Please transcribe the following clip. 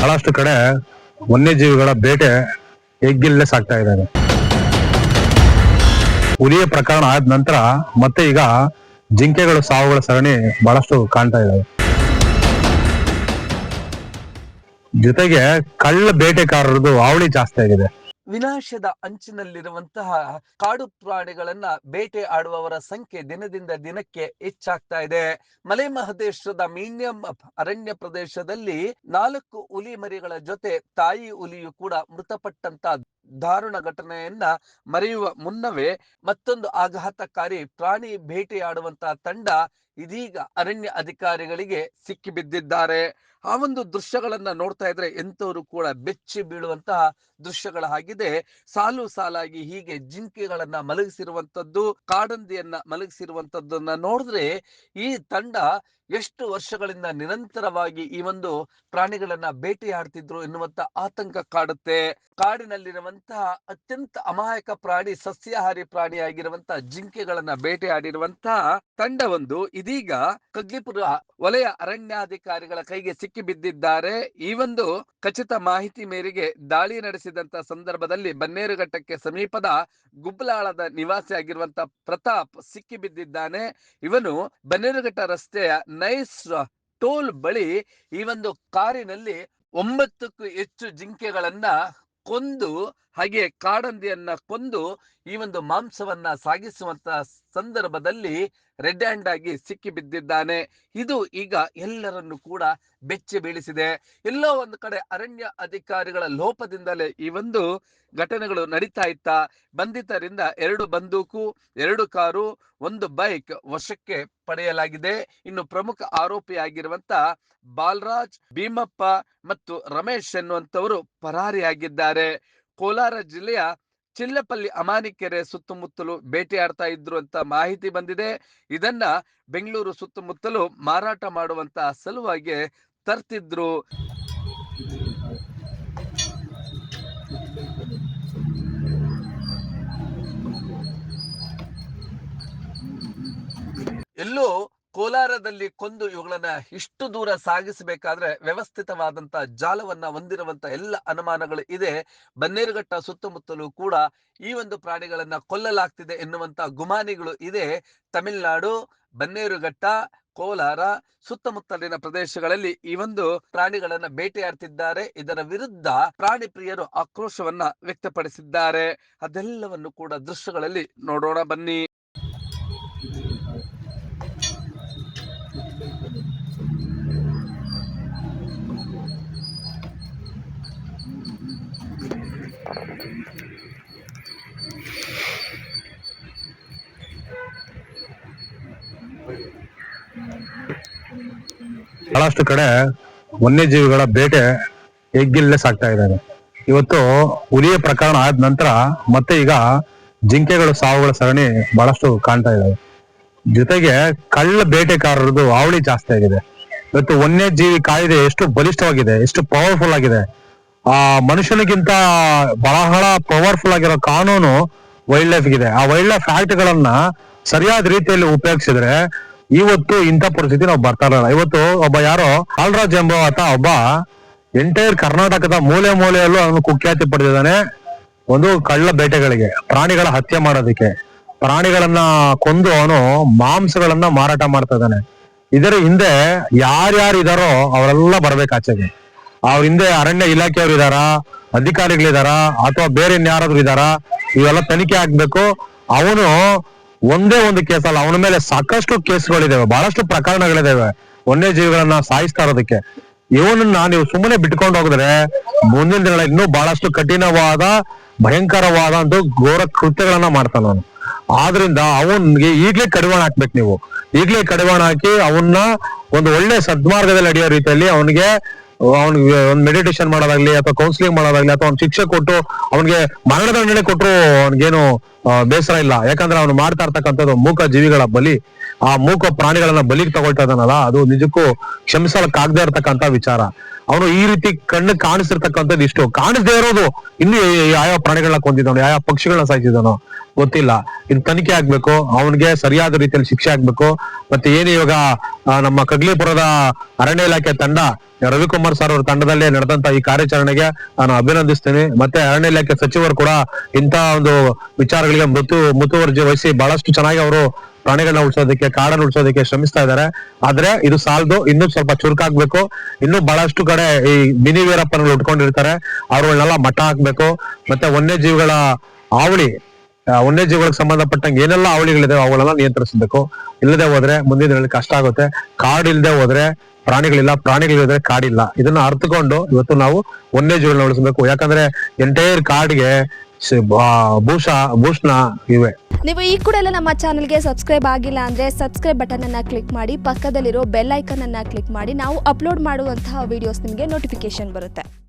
ಬಹಳಷ್ಟು ಕಡೆ ವನ್ಯಜೀವಿಗಳ ಬೇಟೆ ಎಗ್ಗಿಲ್ಲೇ ಸಾಕ್ತಾ ಇದ್ದಾರೆ. ಹುಲಿಯ ಪ್ರಕರಣ ಆದ ನಂತರ ಮತ್ತೆ ಈಗ ಜಿಂಕೆಗಳು, ಸಾವುಗಳ ಸರಣಿ ಬಹಳಷ್ಟು ಕಾಣ್ತಾ ಇದ್ದಾವೆ. ಜೊತೆಗೆ ಕಳ್ಳ ಬೇಟೆಗಾರರದು ಹಾವಳಿ ಜಾಸ್ತಿ ಆಗಿದೆ. ವಿನಾಶದ ಅಂಚಿನಲ್ಲಿರುವಂತಹ ಕಾಡು ಪ್ರಾಣಿಗಳನ್ನ ಬೇಟೆ ಆಡುವವರ ಸಂಖ್ಯೆ ದಿನದಿಂದ ದಿನಕ್ಕೆ ಹೆಚ್ಚಾಗ್ತಾ ಇದೆ. ಮಲೆ ಮಹದೇಶ್ವರದ ಮೀನ್ಯಂ ಅರಣ್ಯ ಪ್ರದೇಶದಲ್ಲಿ ನಾಲ್ಕು ಹುಲಿ ಮರಿಗಳ ಜೊತೆ ತಾಯಿ ಹುಲಿಯು ಕೂಡ ಮೃತಪಟ್ಟಂತ ದಾರುಣ ಘಟನೆಯನ್ನ ಮರೆಯುವ ಮುನ್ನವೇ ಮತ್ತೊಂದು ಆಘಾತಕಾರಿ ಪ್ರಾಣಿ ಬೇಟೆಯಾಡುವಂತಹ ತಂಡ ಇದೀಗ ಅರಣ್ಯ ಅಧಿಕಾರಿಗಳಿಗೆ ಸಿಕ್ಕಿ ಬಿದ್ದಿದ್ದಾರೆ. ಆ ಒಂದು ದೃಶ್ಯಗಳನ್ನ ನೋಡ್ತಾ ಇದ್ರೆ ಎಂತವರು ಕೂಡ ಬೆಚ್ಚಿ ಬೀಳುವಂತಹ ದೃಶ್ಯಗಳ ಹಾಗಿದೆ. ಸಾಲು ಸಾಲಾಗಿ ಹೀಗೆ ಜಿಂಕೆಗಳನ್ನ ಮಲಗಿಸಿರುವಂತದ್ದು ಕಾಡಂದಿಯನ್ನ ಮಲಗಿಸಿರುವಂತದ್ದನ್ನ ನೋಡಿದ್ರೆ ಈ ತಂಡ ಎಷ್ಟು ವರ್ಷಗಳಿಂದ ನಿರಂತರವಾಗಿ ಈ ಒಂದು ಪ್ರಾಣಿಗಳನ್ನ ಬೇಟೆಯಾಡ್ತಿದ್ರು ಎನ್ನುವಂತ ಆತಂಕ ಕಾಡುತ್ತೆ. ಕಾಡಿನಲ್ಲಿರುವಂತಹ ಅತ್ಯಂತ ಅಮಾಯಕ ಪ್ರಾಣಿ ಸಸ್ಯಾಹಾರಿ ಪ್ರಾಣಿಯಾಗಿರುವಂತಹ ಜಿಂಕೆಗಳನ್ನ ಬೇಟೆಯಾಡಿರುವಂತಹ ತಂಡವೊಂದು ಇದೀಗ ಕಗ್ಲಿಪುರ ವಲಯ ಅರಣ್ಯಾಧಿಕಾರಿಗಳ ಕೈಗೆ ಸಿಕ್ಕಿ ಬಿದ್ದಿದ್ದಾರೆ. ಈ ಒಂದು ಖಚಿತ ಮಾಹಿತಿ ಮೇರೆಗೆ ದಾಳಿ ನಡೆಸಿದಂತ ಸಂದರ್ಭದಲ್ಲಿ ಬನ್ನೇರುಘಟ್ಟಕ್ಕೆ ಸಮೀಪದ ಗುಬ್ಲಾಳದ ನಿವಾಸಿ ಆಗಿರುವಂತ ಪ್ರತಾಪ್ ಸಿಕ್ಕಿ ಬಿದ್ದಿದ್ದಾನೆ. ಇವನು ಬನ್ನೇರುಘಟ್ಟ ರಸ್ತೆಯ ನೈಸ್ ಟೋಲ್ ಬಳಿ ಈ ಒಂದು ಕಾರಿನಲ್ಲಿ ಒಂಬತ್ತಕ್ಕೂ ಹೆಚ್ಚು ಜಿಂಕೆಗಳನ್ನ ಕೊಂದು ಹಾಗೆ ಕಾಡಂದಿಯನ್ನ ಕೊಂದು ಈ ಒಂದು ಮಾಂಸವನ್ನ ಸಾಗಿಸುವಂತ ಸಂದರ್ಭದಲ್ಲಿ ರೆಡ್ ಹ್ಯಾಂಡ್ ಆಗಿ ಸಿಕ್ಕಿ ಬಿದ್ದಿದ್ದಾನೆ. ಇದು ಈಗ ಎಲ್ಲರನ್ನು ಕೂಡ ಬೆಚ್ಚಿ ಬೀಳಿಸಿದೆ. ಎಲ್ಲೋ ಒಂದು ಕಡೆ ಅರಣ್ಯ ಅಧಿಕಾರಿಗಳ ಲೋಪದಿಂದಲೇ ಈ ಒಂದು ಘಟನೆಗಳು ನಡೀತಾ ಇತ್ತ. ಬಂಧಿತರಿಂದ ಎರಡು ಬಂದೂಕು, ಎರಡು ಕಾರು, ಒಂದು ಬೈಕ್ ವಶಕ್ಕೆ ಪಡೆಯಲಾಗಿದೆ. ಇನ್ನು ಪ್ರಮುಖ ಆರೋಪಿಯಾಗಿರುವಂತ ಬಾಲರಾಜ್, ಭೀಮಪ್ಪ ಮತ್ತು ರಮೇಶ್ ಎನ್ನುವಂತವರು ಪರಾರಿಯಾಗಿದ್ದಾರೆ ಕೋಲಾರ ಜಿಲ್ಲೆಯ ಚಿಲ್ಲಪಲ್ಲಿ ಅಮಾನಿಕೆರೆ ಸುತ್ತಮುತ್ತಲು ಬೇಟೆಯಾಡ್ತಾ ಇದ್ರು ಅಂತ ಮಾಹಿತಿ ಬಂದಿದೆ. ಇದನ್ನ ಬೆಂಗಳೂರು ಸುತ್ತಮುತ್ತಲು ಮಾರಾಟ ಮಾಡುವಂತ ಸಲುವಾಗಿ ತರ್ತಿದ್ರು. ಎಲ್ಲೋ ಕೋಲಾರದಲ್ಲಿ ಕೊಂದು ಇವುಗಳನ್ನ ಇಷ್ಟು ದೂರ ಸಾಗಿಸಬೇಕಾದ್ರೆ ವ್ಯವಸ್ಥಿತವಾದಂತ ಜಾಲವನ್ನ ಹೊಂದಿರುವಂತ ಎಲ್ಲ ಅನುಮಾನಗಳು ಇದೆ. ಬನ್ನೇರುಘಟ್ಟ ಸುತ್ತಮುತ್ತಲೂ ಕೂಡ ಈ ಒಂದು ಪ್ರಾಣಿಗಳನ್ನ ಕೊಲ್ಲಲಾಗ್ತಿದೆ ಎನ್ನುವಂತ ಗುಮಾನಿಗಳು ಇದೆ. ತಮಿಳುನಾಡು, ಬನ್ನೇರುಘಟ್ಟ, ಕೋಲಾರ ಸುತ್ತಮುತ್ತಲಿನ ಪ್ರದೇಶಗಳಲ್ಲಿ ಈ ಒಂದು ಪ್ರಾಣಿಗಳನ್ನ ಬೇಟೆಯಾಡ್ತಿದ್ದಾರೆ. ಇದರ ವಿರುದ್ಧ ಪ್ರಾಣಿ ಪ್ರಿಯರು ಆಕ್ರೋಶವನ್ನ ವ್ಯಕ್ತಪಡಿಸಿದ್ದಾರೆ. ಅದೆಲ್ಲವನ್ನು ಕೂಡ ದೃಶ್ಯಗಳಲ್ಲಿ ನೋಡೋಣ ಬನ್ನಿ. ಬಹಳಷ್ಟು ಕಡೆ ವನ್ಯಜೀವಿಗಳ ಬೇಟೆ ಎಗ್ಗಿಲ್ಲೇ ಸಾಕ್ತಾ ಇದ್ದಾರೆ ಇವತ್ತು ಹುಲಿಯ ಪ್ರಕರಣ ಆದ ನಂತರ ಮತ್ತೆ ಈಗ ಜಿಂಕೆಗಳು, ಸಾವುಗಳ ಸರಣಿ ಬಹಳಷ್ಟು ಕಾಣ್ತಾ ಇದ್ದಾವೆ. ಜೊತೆಗೆ ಕಳ್ಳ ಬೇಟೆಕಾರರದು ಹಾವಳಿ ಜಾಸ್ತಿ ಆಗಿದೆ. ಇವತ್ತು ವನ್ಯಜೀವಿ ಕಾಯ್ದೆ ಎಷ್ಟು ಬಲಿಷ್ಠವಾಗಿದೆ, ಎಷ್ಟು ಪವರ್ಫುಲ್ ಆಗಿದೆ. ಆ ಮನುಷ್ಯನಿಗಿಂತ ಬಹಳ ಪವರ್ಫುಲ್ ಆಗಿರೋ ಕಾನೂನು ವೈಲ್ಡ್ ಲೈಫ್ ಇದೆ ಆ ವೈಲ್ಡ್ ಲೈಫ್ ಆಕ್ಟ್ ಸರಿಯಾದ ರೀತಿಯಲ್ಲಿ ಉಪಯೋಗಿಸಿದ್ರೆ ಇವತ್ತು ಇಂಥ ಪರಿಸ್ಥಿತಿ ನಾವು ಬರ್ತಾ ಇರಲ್ಲ. ಇವತ್ತು ಒಬ್ಬ ಯಾರೋ ಹಾಲ್ರಾಜ್ ಎಂಬ ಆತ ಒಬ್ಬ ಎಂಟೈರ್ ಕರ್ನಾಟಕದ ಮೂಲೆ ಮೂಲೆಯಲ್ಲೂ ಅವನು ಕುಖ್ಯಾತಿ ಪಡೆದಿದ್ದಾನೆ. ಒಂದು ಕಳ್ಳ ಬೇಟೆಗಳಿಗೆ, ಪ್ರಾಣಿಗಳ ಹತ್ಯೆ ಮಾಡೋದಕ್ಕೆ, ಪ್ರಾಣಿಗಳನ್ನ ಕೊಂದು ಅವನು ಮಾಂಸಗಳನ್ನ ಮಾರಾಟ ಮಾಡ್ತಾ ಇದ್ದಾನೆ. ಇದರ ಹಿಂದೆ ಯಾರ್ಯಾರು ಇದಾರೋ ಅವರೆಲ್ಲ ಬರ್ಬೇಕು ಅವ್ರ ಹಿಂದೆ ಅರಣ್ಯ ಇಲಾಖೆಯವ್ರು ಇದಾರ? ಅಧಿಕಾರಿಗಳಿದಾರಾ? ಅಥವಾ ಬೇರೆ ಇನ್ಯಾರಾದ್ರೂ ಇದಾರಾ? ಇವೆಲ್ಲ ತನಿಖೆ ಆಗ್ಬೇಕು. ಅವನು ಒಂದೇ ಒಂದು ಕೇಸ್ ಅಲ್ಲ, ಅವನ ಮೇಲೆ ಸಾಕಷ್ಟು ಕೇಸ್ಗಳಿದಾವೆ, ಬಹಳಷ್ಟು ಪ್ರಕರಣಗಳಿದಾವೆ, ವನ್ಯಜೀವಿಗಳನ್ನ ಸಾಯಿಸ್ತಾ ಇರೋದಕ್ಕೆ. ಇವನನ್ನ ನೀವು ಸುಮ್ಮನೆ ಬಿಟ್ಕೊಂಡು ಹೋಗಿದ್ರೆ ಮುಂದಿನ ದಿನಗಳ ಇನ್ನೂ ಬಹಳಷ್ಟು ಕಠಿಣವಾದ, ಭಯಂಕರವಾದ ಒಂದು ಘೋರ ಕೃತ್ಯಗಳನ್ನ ಮಾಡ್ತಾನ ಅವನು. ಆದ್ರಿಂದ ಅವನ್ಗೆ ಈಗ್ಲೇ ಕಡಿವಾಣ ಹಾಕ್ಬೇಕು ನೀವು. ಈಗ್ಲೇ ಕಡಿವಾಣ ಹಾಕಿ ಅವನ್ನ ಒಂದು ಒಳ್ಳೆ ಸದ್ಮಾರ್ಗದಲ್ಲಿ ನಡೆಯೋ ರೀತಿಯಲ್ಲಿ ಅವನಿಗೆ ಅವ್ನಿಗೆ ಒಂದು ಮೆಡಿಟೇಷನ್ ಮಾಡೋದಾಗ್ಲಿ ಅಥವಾ ಕೌನ್ಸಿಲಿಂಗ್ ಮಾಡೋದಾಗ್ಲಿ ಅಥವಾ ಅವ್ನ್ ಶಿಕ್ಷೆ ಕೊಟ್ಟು ಅವನಿಗೆ ಮರಣದಂಡನೆ ಕೊಟ್ಟರು ಅವನಿಗೇನು ಬೇಸರ ಇಲ್ಲ. ಯಾಕಂದ್ರೆ ಅವನು ಮಾಡ್ತಾ ಇರ್ತಕ್ಕಂಥದ್ದು ಮೂಕ ಜೀವಿಗಳ ಬಲಿ. ಆ ಮೂಕ ಪ್ರಾಣಿಗಳನ್ನ ಬಲಿಗೆ ತಗೊಳ್ತಾ ಇದ್ದಾನಲ್ಲ, ಅದು ನಿಜಕ್ಕೂ ಕ್ಷಮಿಸಲಕ್ಕಾಗದೇ ಇರತಕ್ಕಂತ ವಿಚಾರ. ಅವನು ಈ ರೀತಿ ಕಣ್ಣು ಕಾಣಿಸಿರ್ತಕ್ಕಂಥದ್ದು ಇಷ್ಟು. ಕಾಣಿಸದೇ ಇರೋದು ಇನ್ನು ಯಾವ ಪ್ರಾಣಿಗಳನ್ನ ಕೊಂದಿದ್ದಾನೋ ಯಾವ ಪಕ್ಷಿಗಳನ್ನ ಸಾಯಿಸಿದಾನೋ ಗೊತ್ತಿಲ್ಲ. ಇದು ತನಿಖೆ ಆಗ್ಬೇಕು ಅವನಿಗೆ ಸರಿಯಾದ ರೀತಿಯಲ್ಲಿ ಶಿಕ್ಷೆ ಆಗ್ಬೇಕು ಮತ್ತೆ ಏನು ಇವಾಗ ನಮ್ಮ ಕಗ್ಲಿಪುರದ ಅರಣ್ಯ ಇಲಾಖೆ ತಂಡ ರವಿಕುಮಾರ್ ಸರ್ ಅವರ ತಂಡದಲ್ಲೇ ನಡೆದಂತ ಈ ಕಾರ್ಯಾಚರಣೆಗೆ ನಾನು ಅಭಿನಂದಿಸ್ತೇನೆ. ಮತ್ತೆ ಅರಣ್ಯ ಇಲಾಖೆ ಸಚಿವರು ಕೂಡ ಇಂತ ಒಂದು ವಿಚಾರಗಳಿಗೆ ಮೃತು ಮುತುವರ್ಜಿ ವಹಿಸಿ ಬಹಳಷ್ಟು ಚೆನ್ನಾಗಿ ಅವರು ಪ್ರಾಣಿಗಳನ್ನ ಉಳಿಸೋದಕ್ಕೆ ಕಾಡನ್ನು ಉಳಿಸೋದಕ್ಕೆ ಶ್ರಮಿಸ್ತಾ ಇದ್ದಾರೆ. ಆದ್ರೆ ಇದು ಸಾಲದು ಇನ್ನೂ ಸ್ವಲ್ಪ ಚುರುಕಾಗ್ಬೇಕು. ಇನ್ನೂ ಬಹಳಷ್ಟು ಕಡೆ ಈ ಮಿನಿ ವೀರಪ್ಪನ ಉಟ್ಕೊಂಡಿರ್ತಾರೆ. ಅವ್ರಗಳನ್ನೆಲ್ಲ ಮಠ ಹಾಕ್ಬೇಕು. ಮತ್ತೆ ವನ್ಯಜೀವಿಗಳ ಹಾವಳಿ ಆ, ವನ್ಯಜೀವಿಗಳಿಗೆ ಸಂಬಂಧಪಟ್ಟಂಗೆ ಏನೆಲ್ಲ ಹಾವಳಿಗಳಿದೆ ಅವುಗಳನ್ನ ನಿಯಂತ್ರಿಸಬೇಕು. ಇಲ್ಲದೆ ಹೋದ್ರೆ ಮುಂದಿನ ದಿನಗಳಲ್ಲಿ ಕಷ್ಟ ಆಗುತ್ತೆ. ಕಾಡು ಇಲ್ಲದೆ ಹೋದ್ರೆ ಪ್ರಾಣಿಗಳಿಲ್ಲ ಪ್ರಾಣಿಗಳಿದ್ರೆ ಕಾಡಿಲ್ಲ ಇದನ್ನ ಅರ್ಥಕೊಂಡು ಇವತ್ತು ನಾವು ವನ್ಯಜೀವಿಗಳನ್ನ ಉಳಿಸಬೇಕು. ಯಾಕಂದ್ರೆ ಎಂಟೈರ್ ಕಾಡ್ಗೆ ಭೂಷ, ಭೂಷಣ ಇವೆ. ನೀವು ಈ ಕೂಡ ಎಲ್ಲ ನಮ್ಮ ಚಾನಲ್ಗೆ ಸಬ್ಸ್ಕ್ರೈಬ್ ಆಗಿಲ್ಲ ಅಂದ್ರೆ ಸಬ್ಸ್ಕ್ರೈಬ್ ಬಟನ್ ಅನ್ನ ಕ್ಲಿಕ್ ಮಾಡಿ, ಪಕ್ಕದಲ್ಲಿರೋ ಬೆಲ್ ಐಕನನ್ನು ಕ್ಲಿಕ್ ಮಾಡಿ. ನಾವು ಅಪ್ಲೋಡ್ ಮಾಡುವಂತಹ ವಿಡಿಯೋಸ್ ನಿಮಗೆ ನೋಟಿಫಿಕೇಶನ್ ಬರುತ್ತೆ.